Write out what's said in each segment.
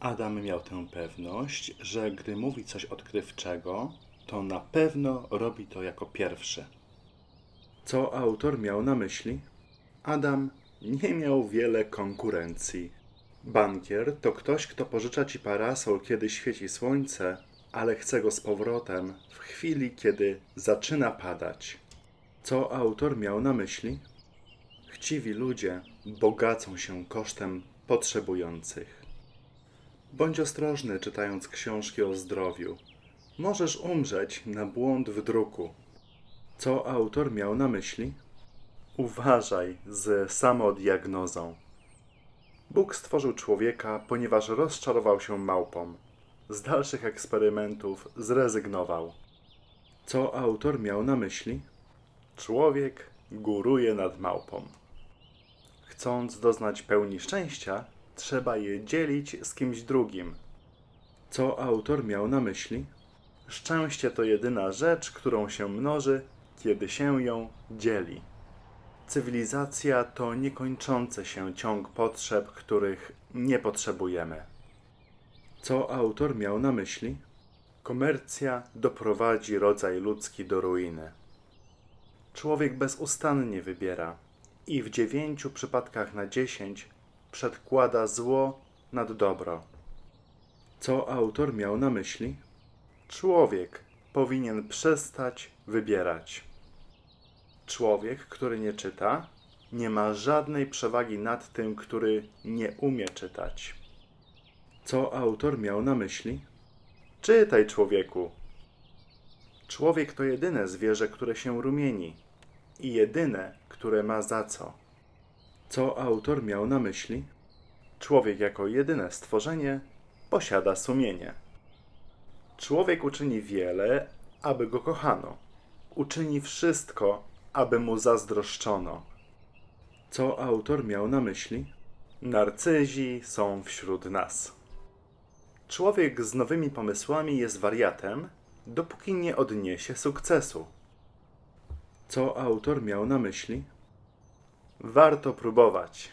Adam miał tę pewność, że gdy mówi coś odkrywczego, to na pewno robi to jako pierwszy. Co autor miał na myśli? Adam nie miał wiele konkurencji. Bankier to ktoś, kto pożycza ci parasol, kiedy świeci słońce, ale chce go z powrotem w chwili, kiedy zaczyna padać. Co autor miał na myśli? Chciwi ludzie bogacą się kosztem potrzebujących. Bądź ostrożny, czytając książki o zdrowiu. Możesz umrzeć na błąd w druku. Co autor miał na myśli? Uważaj z samodiagnozą. Bóg stworzył człowieka, ponieważ rozczarował się małpą. Z dalszych eksperymentów zrezygnował. Co autor miał na myśli? Człowiek góruje nad małpą. Chcąc doznać pełni szczęścia, trzeba je dzielić z kimś drugim. Co autor miał na myśli? Szczęście to jedyna rzecz, którą się mnoży, kiedy się ją dzieli. Cywilizacja to niekończący się ciąg potrzeb, których nie potrzebujemy. Co autor miał na myśli? Komercja doprowadzi rodzaj ludzki do ruiny. Człowiek bezustannie wybiera i w dziewięciu przypadkach na dziesięć przedkłada zło nad dobro. Co autor miał na myśli? Człowiek powinien przestać wybierać. Człowiek, który nie czyta, nie ma żadnej przewagi nad tym, który nie umie czytać. Co autor miał na myśli? Czytaj, człowieku. Człowiek to jedyne zwierzę, które się rumieni i jedyne, które ma za co. Co autor miał na myśli? Człowiek jako jedyne stworzenie posiada sumienie. Człowiek uczyni wiele, aby go kochano. Uczyni wszystko, aby mu zazdroszczono. Co autor miał na myśli? Narcyzi są wśród nas. Człowiek z nowymi pomysłami jest wariatem, dopóki nie odniesie sukcesu. Co autor miał na myśli? Warto próbować.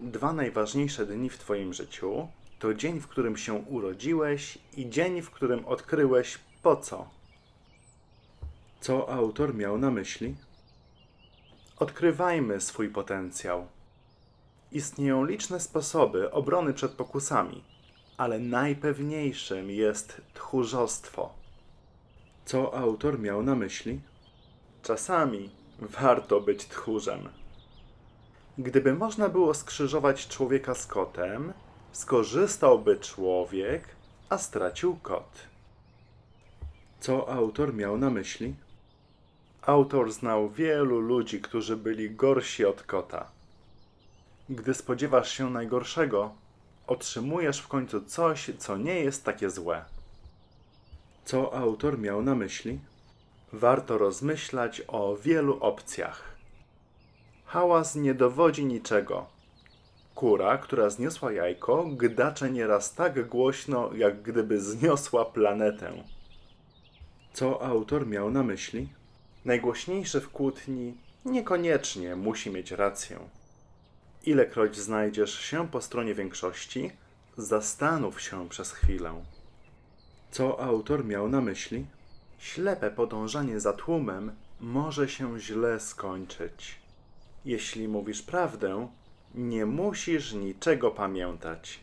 Dwa najważniejsze dni w Twoim życiu to dzień, w którym się urodziłeś i dzień, w którym odkryłeś po co. Co autor miał na myśli? Odkrywajmy swój potencjał. Istnieją liczne sposoby obrony przed pokusami, ale najpewniejszym jest tchórzostwo. Co autor miał na myśli? Czasami warto być tchórzem. Gdyby można było skrzyżować człowieka z kotem, skorzystałby człowiek, a stracił kot. Co autor miał na myśli? Autor znał wielu ludzi, którzy byli gorsi od kota. Gdy spodziewasz się najgorszego, otrzymujesz w końcu coś, co nie jest takie złe. Co autor miał na myśli? Warto rozmyślać o wielu opcjach. Hałas nie dowodzi niczego. Kura, która zniosła jajko, gdacze nieraz tak głośno, jak gdyby zniosła planetę. Co autor miał na myśli? Najgłośniejszy w kłótni niekoniecznie musi mieć rację. Ilekroć znajdziesz się po stronie większości, zastanów się przez chwilę. Co autor miał na myśli? Ślepe podążanie za tłumem może się źle skończyć. Jeśli mówisz prawdę, nie musisz niczego pamiętać.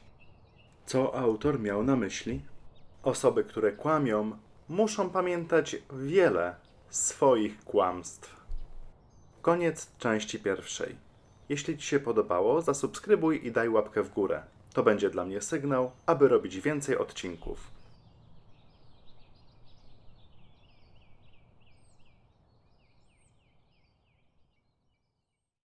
Co autor miał na myśli? Osoby, które kłamią, muszą pamiętać wiele swoich kłamstw. Koniec części pierwszej. Jeśli Ci się podobało, zasubskrybuj i daj łapkę w górę. To będzie dla mnie sygnał, aby robić więcej odcinków.